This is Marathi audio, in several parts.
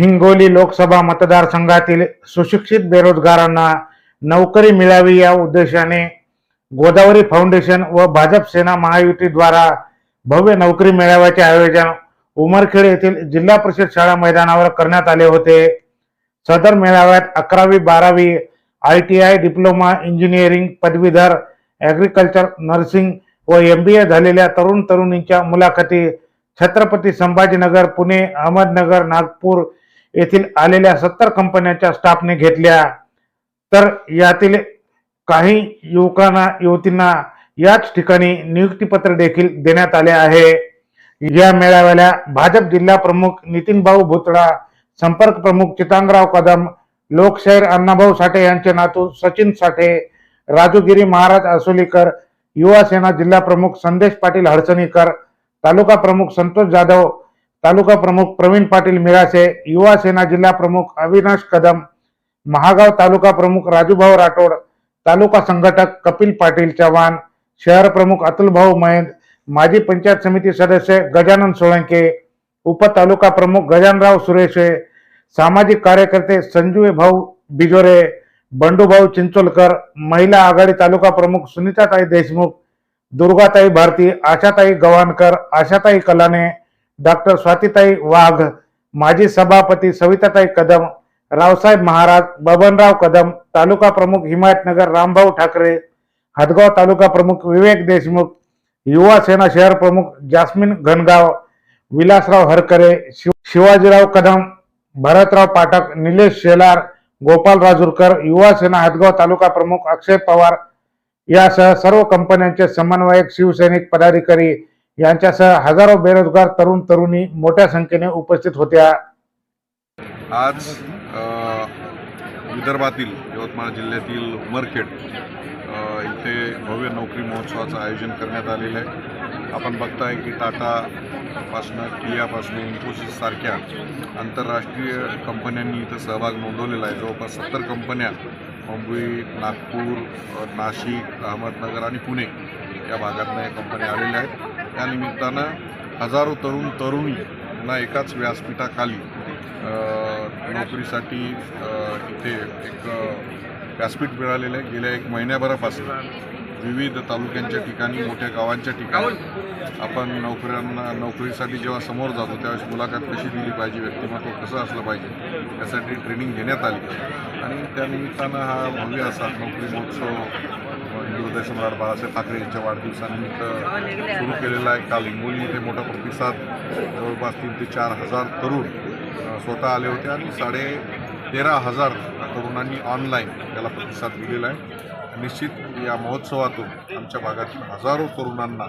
हिंगोली लोकसभा मतदारसंघातील सुशिक्षित बेरोजगारांना नोकरी मिळावी या उद्देशाने गोदावरी फाउंडेशन व भाजप सेना महायुतीद्वारा भव्य नोकरी मेळाव्याचे आयोजन उमरखेड येथील जिल्हा परिषद शाळा मैदानावर करण्यात आले होते. सदर मेळाव्यात अकरावी बारावी I T I diploma engineering पदवीधर ॲग्रिकल्चर नर्सिंग व एम बी ए झालेल्या तरुण तरुणींच्या मुलाखती छत्रपती संभाजीनगर पुणे अहमदनगर नागपूर येथील आलेल्या सत्तर कंपन्यांच्या स्टाफने घेतल्या. तर यातील काही युवकांना युवतींना याच ठिकाणी नियुक्तीपत्र देखील देण्यात आले आहे. या मेळाव्याला भाजप जिल्हा प्रमुख नितीन भाऊ भुतडा संपर्क प्रमुख चितांगराव कदम लोकशाहीर अण्णाभाऊ साठे यांचे नातू सचिन साठे राजूगिरी महाराज असोलीकर युवा सेना जिल्हा प्रमुख संदेश पाटील हडसणीकर तालुका प्रमुख संतोष जाधव तालुका प्रमुख प्रवीण पाटील मिरासे युवा सेना जिल्हा प्रमुख अविनाश कदम महागाव तालुका प्रमुख राजूभाऊ राठोड तालुका संघटक कपिल पाटील चव्हाण शहर प्रमुख अतुलभाऊ महेंद माजी पंचायत समिती सदस्य गजानन सोळंके उपतालुका प्रमुख गजानराव सुरेशे सामाजिक कार्यकर्ते संजू भाऊ बिजोरे बंडूभाऊ चिंचोलकर महिला आघाडी तालुका प्रमुख सुनीताताई देशमुख दुर्गाताई भारती आशाताई गव्हाणकर आशाताई कलाने डॉक्टर स्वातीताई वाघ माजी सभापती सविताताई कदम रावसाहेब महाराज बबनराव कदम तालुका प्रमुख हिमायतनगर रामभाऊ ठाकरे हदगाव तालुका प्रमुख विवेक देशमुख युवा सेना शहर प्रमुख जास्मिन घनगाव विलासराव हरकरे शिव शिवाजीराव कदम भरतराव पाठक निलेश शेलार गोपाल राजूरकर युवा सेना हदगाव तालुका प्रमुख अक्षय पवार यासह सर्व कंपन्यांचे समन्वयक शिवसैनिक पदाधिकारी यांच्यासह हजारो बेरोजगार तरुण तरुणी मोठ्या संख्येने उपस्थित होत्या. आज विदर्भातील यवतमाळ जिल्ह्यातील उमरखेड इथे भव्य नोकरी महोत्सवाचं आयोजन करण्यात आलेलं आहे. आपण बघताय की टाटापासनं कियापासनं इन्फोसिस सारख्या आंतरराष्ट्रीय कंपन्यांनी इथं सहभाग नोंदवलेला आहे. जवळपास सत्तर कंपन्या मुंबई नागपूर नाशिक अहमदनगर आणि पुणे या भागातनं या कंपन्या आलेल्या आहेत. या निमित्तानं हजारो तरुण तरुणींना एकाच व्यासपीठाखाली नोकरीसाठी इथे एक व्यासपीठ मिळालेलं आहे. गेल्या एक महिन्याभरापासून विविध तालुक्यांच्या ठिकाणी मोठ्या गावांच्या ठिकाणी आपण नोकऱ्यांना नोकरीसाठी जेव्हा समोर जातो त्यावेळेस मुलाखत कशी दिली पाहिजे व्यक्तिमत्व कसं असलं पाहिजे यासाठी ट्रेनिंग घेण्यात आली. आणि त्या निमित्तानं हा भव्य असा नोकरी महोत्सव अ, हृदय सम्राट बाळासाहेब ठाकरे यांच्या वाढदिवसानिमित्त सुरू केलेला आहे काल हिंगोली इथे मोठा प्रतिसाद. जवळपास तीन ते चार हजार तरुण स्वतः आले होते आणि साडे तेरा हजार तरुणांनी ऑनलाईन याला प्रतिसाद दिलेला आहे. निश्चित या महोत्सवातून आमच्या भागातील हजारो तरुणांना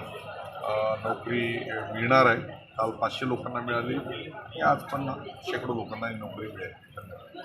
नोकरी मिळणार आहे. काल पाचशे लोकांना मिळाली. आणि आज पण शेकडो लोकांना ही नोकरी मिळेल. धन्यवाद.